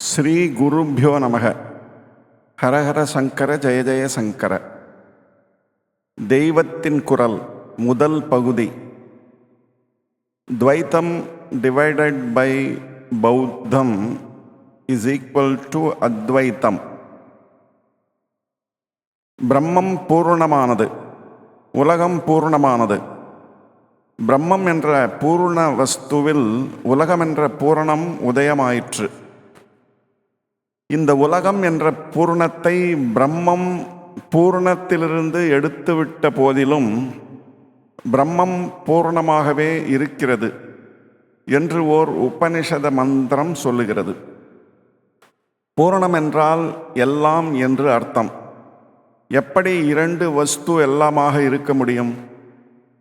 ஸ்ரீ குருப்பியோ நமக ஹரஹர சங்கர ஜெய ஜெய சங்கர. தெய்வத்தின் குரல் முதல் பகுதி. துவைத்தம் டிவைடட் பை பௌத்தம் இஸ் ஈக்குவல் டு அத்வைத்தம். பிரம்மம் பூர்ணமானது உலகம் பூர்ணமானது. பிரம்மம் என்ற பூர்ண வஸ்துவில் உலகம் என்ற பூரணம் உதயமாயிற்று. இந்த உலகம் என்ற பூர்ணத்தை பிரம்மம் பூர்ணத்திலிருந்து எடுத்துவிட்ட போதிலும் பிரம்மம் பூர்ணமாகவே இருக்கிறது என்று ஓர் உபனிஷத மந்திரம் சொல்லுகிறது. பூரணம் என்றால் எல்லாம் என்று அர்த்தம். எப்படி இரண்டு வஸ்து எல்லாமாக இருக்க முடியும்?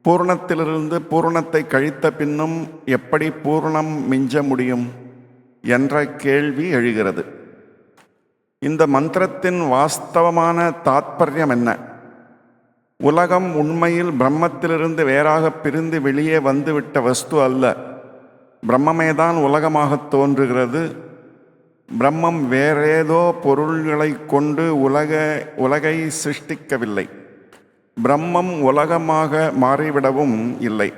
பூர்ணத்திலிருந்து பூர்ணத்தை கழித்த பின்னும் எப்படி பூர்ணம் மிஞ்ச முடியும்? என்ற கேள்வி எழுகிறது. இந்த மந்திரத்தின் வாஸ்தவமான தாத்பரியம் என்ன? உலகம் உண்மையில் பிரம்மத்திலிருந்து வேறாக பிரிந்து வெளியே வந்துவிட்ட வஸ்து அல்ல. பிரம்மமே தான் உலகமாக தோன்றுகிறது. பிரம்மம் வேறேதோ பொருள்களை கொண்டு உலக உலகை சிருஷ்டிக்கவில்லை. பிரம்மம் உலகமாக மாறிவிடவும் இல்லை.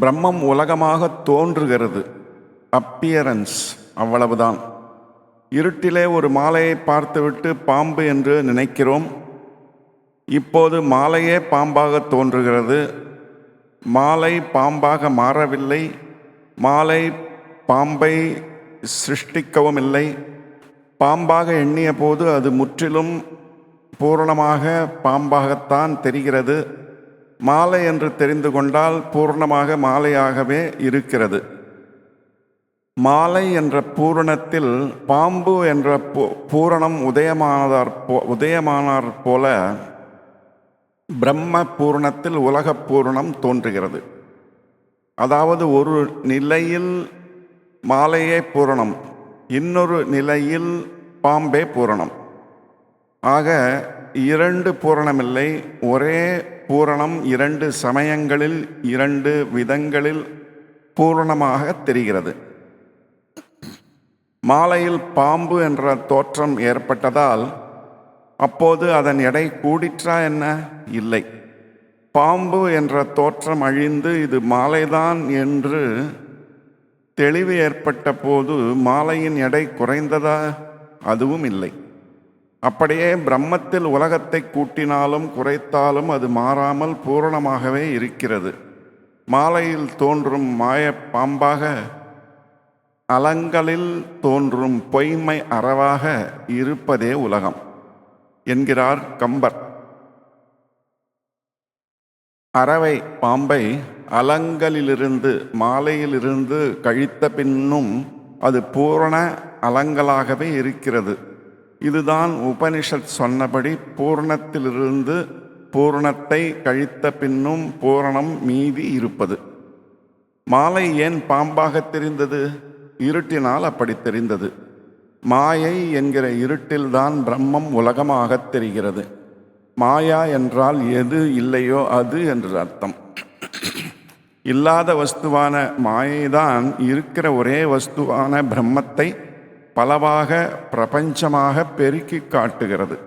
பிரம்மம் உலகமாக தோன்றுகிறது. அப்பியரன்ஸ் அவ்வளவுதான். இருட்டிலே ஒரு மாலையை பார்த்துவிட்டு பாம்பு என்று நினைக்கிறோம். இப்போது மாலையே பாம்பாக தோன்றுகிறது. மாலை பாம்பாக மாறவில்லை. மாலை பாம்பை சிருஷ்டிக்கவும் இல்லை. பாம்பாக எண்ணிய போது அது முற்றிலும் பூரணமாக பாம்பாகத்தான் தெரிகிறது. மாலை என்று தெரிந்து கொண்டால் பூர்ணமாக மாலையாகவே இருக்கிறது. மாலை என்ற பூரணத்தில் பாம்பு என்ற பூ- பூரணம் உதயமானதார் போ உதயமானார் போல பிரம்ம பூரணத்தில் உலக பூரணம் தோன்றுகிறது. அதாவது ஒரு நிலையில் மாலையே பூரணம் இன்னொரு நிலையில் பாம்பே பூரணம். ஆக இரண்டு பூரணமில்லை ஒரே பூரணம் இரண்டு சமயங்களில் இரண்டு விதங்களில் பூரணமாக தெரிகிறது. மாலையில் பாம்பு என்ற தோற்றம் ஏற்பட்டதால் அப்போது அதன் எடை கூடிற்றா என்ன? இல்லை. பாம்பு என்ற தோற்றம் அழிந்து இது மாலைதான் என்று தெளிவு ஏற்பட்ட போது மாலையின் எடை குறைந்ததா? அதுவும் இல்லை. அப்படியே பிரம்மத்தில் உலகத்தை கூட்டினாலும் குறைத்தாலும் அது மாறாமல் பூரணமாகவே இருக்கிறது. மாலையில் தோன்றும் மாய பாம்பாக அலங்களில் தோன்றும் பொய்மை அறவாக இருப்பதே உலகம் என்கிறார் கம்பர். அறவை பாம்பை அலங்களிலிருந்து மாலையிலிருந்து கழித்த பின்னும் அது பூரண அலங்களாகவே இருக்கிறது. இதுதான் உபனிஷத் சொன்னபடி பூரணத்திலிருந்து பூரணத்தை கழித்த பின்னும் பூரணம் மீதி இருப்பது. மாலை ஏன் பாம்பாக தெரிந்தது? இருட்டினால் அப்படி தெரிந்தது. மாயை என்கிற இருட்டில்தான் பிரம்மம் உலகமாகத் தெரிகிறது. மாயா என்றால் எது இல்லையோ அது என்று அர்த்தம். இல்லாத வஸ்துவான மாயைதான் இருக்கிற ஒரே வஸ்துவான பிரம்மத்தை பலவாக பிரபஞ்சமாக பெருக்கி காட்டுகிறது.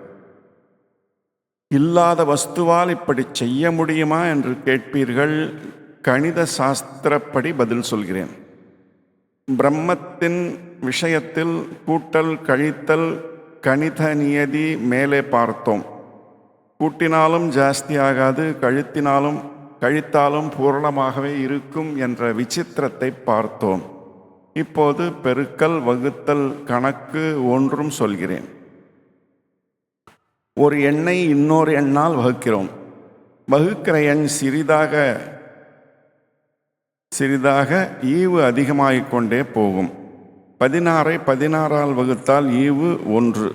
இல்லாத வஸ்துவால் இப்படி செய்ய முடியுமா என்று கேட்பீர்கள்? கணித சாஸ்திரப்படி பதில் சொல்கிறேன். பிரம்மத்தின் விஷயத்தில் கூட்டல் கழித்தல் கணித நியதி மேலே பார்த்தோம். கூட்டினாலும் ஜாஸ்தி ஆகாது கழித்தாலும் பூரணமாகவே இருக்கும் என்ற விசித்திரத்தை பார்த்தோம். இப்போது பெருக்கல் வகுத்தல் கணக்கு ஒன்றும் சொல்கிறேன். ஒரு எண்ணை இன்னொரு எண்ணால் வகுக்கிறோம். வகுக்கிற எண் சிறிதாக சிறிதாக ஈவு அதிகமாகிக் கொண்டே போகும். பதினாறை பதினாறால் வகுத்தால் ஈவு ஒன்று.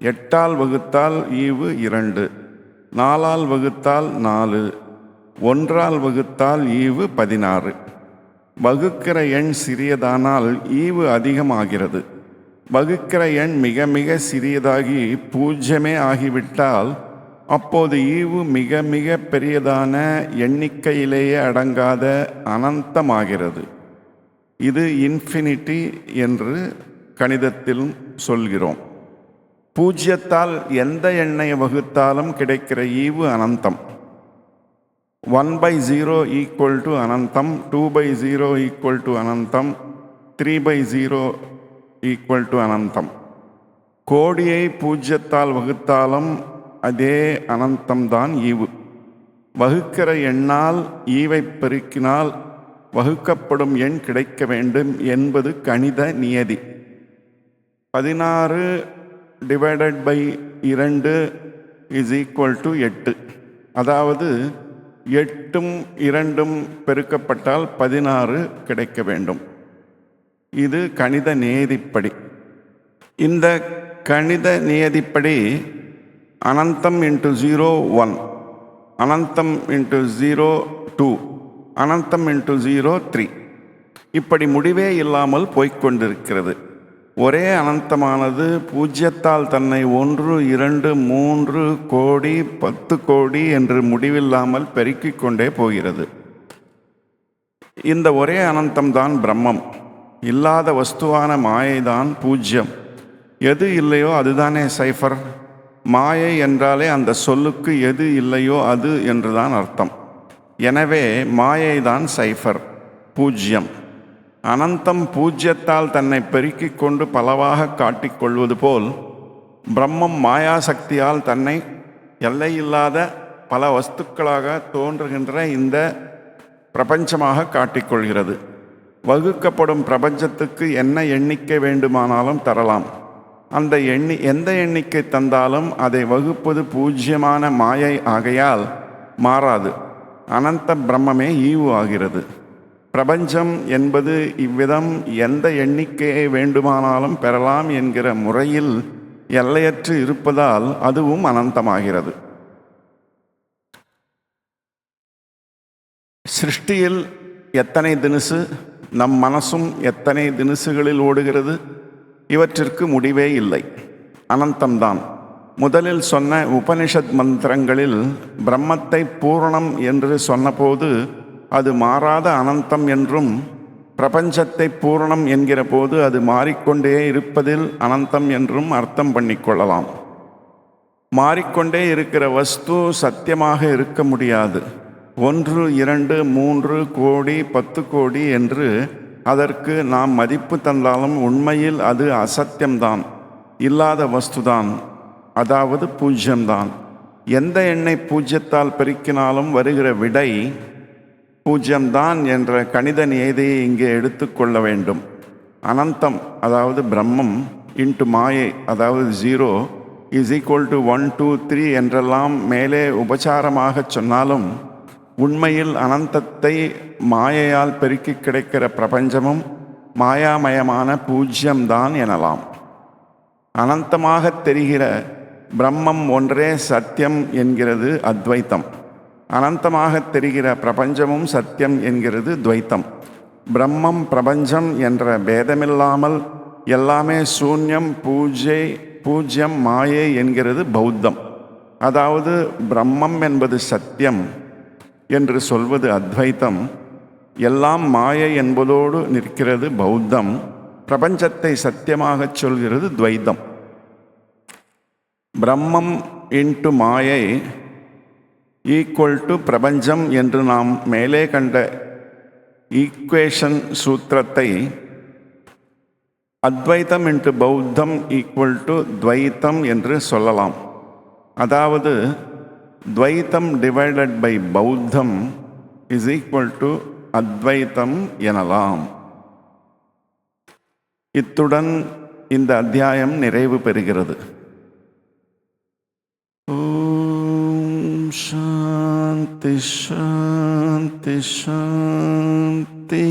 எட்டால் வகுத்தால் ஈவு இரண்டு. நாலால் வகுத்தால் நாலு. ஒன்றால் வகுத்தால் ஈவு பதினாறு. வகுக்கிற எண் சிறியதானால் ஈவு அதிகமாகிறது. வகுக்கிற எண் மிக மிக சிறியதாகி பூஜ்யமே ஆகிவிட்டால் அப்போது ஈவு மிக மிக பெரியதான எண்ணிக்கையிலேயே அடங்காத அனந்தமாகிறது. இது இன்ஃபினிட்டி என்று கணிதத்திலும் சொல்கிறோம். பூஜ்யத்தால் எந்த எண்ணை வகுத்தாலும் கிடைக்கிற ஈவு அனந்தம். One by zero equal to அனந்தம் two by zero equal to அனந்தம் three by zero equal to அனந்தம். கோடியை பூஜ்யத்தால் வகுத்தாலும் அதே அனந்தம்தான் ஈவு. வகுக்கிற எண்ணால் ஈவை பெருக்கினால் வகுக்கப்படும் எண் கிடைக்க வேண்டும் என்பது கணித நியதி. பதினாறு டிவைடட் பை இரண்டு இஸ் ஈக்குவல் டு எட்டு. அதாவது எட்டும் இரண்டும் பெருக்கப்பட்டால் பதினாறு கிடைக்க வேண்டும். இது கணித நியதிப்படி. இந்த கணித நியதிப்படி அனந்தம் இன்ட்டு ஜீரோ ஒன். அனந்தம் இன்ட்டு ஜீரோ டூ. அனந்தம் இன்ட்டு ஜீரோ த்ரீ. இப்படி முடிவே இல்லாமல் போய்க்கொண்டிருக்கிறது. ஒரே அனந்தமானது பூஜ்யத்தால் தன்னை ஒன்று இரண்டு மூன்று கோடி பத்து கோடி என்று முடிவில்லாமல் பெருக்கிக் கொண்டே போகிறது. இந்த ஒரே அனந்தம்தான் பிரம்மம். இல்லாத வஸ்துவான மாயைதான் பூஜ்யம். எது இல்லையோ அதுதானே சைஃபர். மாயை என்றாலே அந்த சொல்லுக்கு எது இல்லையோ அது என்றுதான் அர்த்தம். எனவே மாயை தான் சைஃபர் பூஜ்யம். அனந்தம் பூஜ்யத்தால் தன்னை பெருக்கிக் கொண்டு பலவாக காட்டிக்கொள்வது போல் பிரம்மம் மாயாசக்தியால் தன்னை எல்லையில்லாத பல வஸ்துக்களாக தோன்றுகின்ற இந்த பிரபஞ்சமாக காட்டிக்கொள்கிறது வகுக்கப்படும் பிரபஞ்சத்துக்கு என்ன எண்ணிக்கை வேண்டுமானாலும் தரலாம். அந்த எண்ணி எந்த எண்ணிக்கை தந்தாலும் அதை வகுப்பது பூஜ்யமான மாயை ஆகையால் மாறாது. அனந்த பிரம்மமே ஈவு ஆகிறது. பிரபஞ்சம் என்பது இவ்விதம் எந்த எண்ணிக்கையை வேண்டுமானாலும் பெறலாம் என்கிற முறையில் எல்லையற்று இருப்பதால் அதுவும் அனந்தமாகிறது. சிருஷ்டியில் எத்தனை தினுசு நம் மனசும் எத்தனை தினுசுகளில் ஓடுகிறது? இவற்றிற்கு முடிவே இல்லை. அனந்தம்தான். முதலில் சொன்ன உபனிஷத் மந்திரங்களில் பிரம்மத்தை பூரணம் என்று சொன்னபோது அது மாறாத அனந்தம் என்றும் பிரபஞ்சத்தை பூரணம் என்கிற போது அது மாறிக்கொண்டே இருப்பதில் அனந்தம் என்றும் அர்த்தம் பண்ணிக்கொள்ளலாம் மாறிக்கொண்டே இருக்கிற வஸ்து சத்தியமாக இருக்க முடியாது. ஒன்று இரண்டு மூன்று கோடி பத்து கோடி என்று அதற்கு நாம் மதிப்பு தந்தாலும் உண்மையில் அது அசத்தியம்தான் இல்லாத வஸ்துதான் அதாவது பூஜ்யம்தான். எந்த எண்ணை பூஜ்யத்தால் பெருக்கினாலும் வருகிற விடை பூஜ்யம்தான் என்ற கணித நியதியை இங்கே எடுத்துக்கொள்ள வேண்டும். அனந்தம் அதாவது பிரம்மம் இன்ட்டு மாயை அதாவது zero is equal to one two three என்றெல்லாம் மேலே உபச்சாரமாக சொன்னாலும் உண்மையில் அனந்தத்தை மாயையால் பெருக்கி கிடைக்கிற பிரபஞ்சமும் மாயாமயமான பூஜ்யம்தான் எனலாம். அனந்தமாக தெரிகிற பிரம்மம் ஒன்றே சத்தியம் என்கிறது அத்வைத்தம். அனந்தமாக தெரிகிற பிரபஞ்சமும் சத்தியம் என்கிறது துவைத்தம். பிரம்மம் பிரபஞ்சம் என்ற பேதமில்லாமல் எல்லாமே சூன்யம் பூஜை பூஜ்யம் மாயை என்கிறது பௌத்தம். அதாவது பிரம்மம் என்பது சத்தியம் என்று சொல்வது அத்வைத்தம். எல்லாம் மாயை என்பதோடு நிற்கிறது பௌத்தம். பிரபஞ்சத்தை சத்தியமாகச் சொல்கிறது துவைத்தம். பிரம்மம் இன்ட்டு மாயை ஈக்குவல் டு பிரபஞ்சம் என்று நாம் மேலே கண்ட ஈக்குவேஷன் சூத்திரத்தை அத்வைத்தம் இன்ட்டு பௌத்தம் ஈக்குவல் டு துவைத்தம் என்று சொல்லலாம். அதாவது துவைத்தம் டிவைடட் பை பௌத்தம் இஸ் ஈக்குவல் டு அத்வைத்தம் எனலாம் இத்துடன் இந்த அத்தியாயம் நிறைவு பெறுகிறது. ஓம் சாந்தி சாந்தி சாந்தி.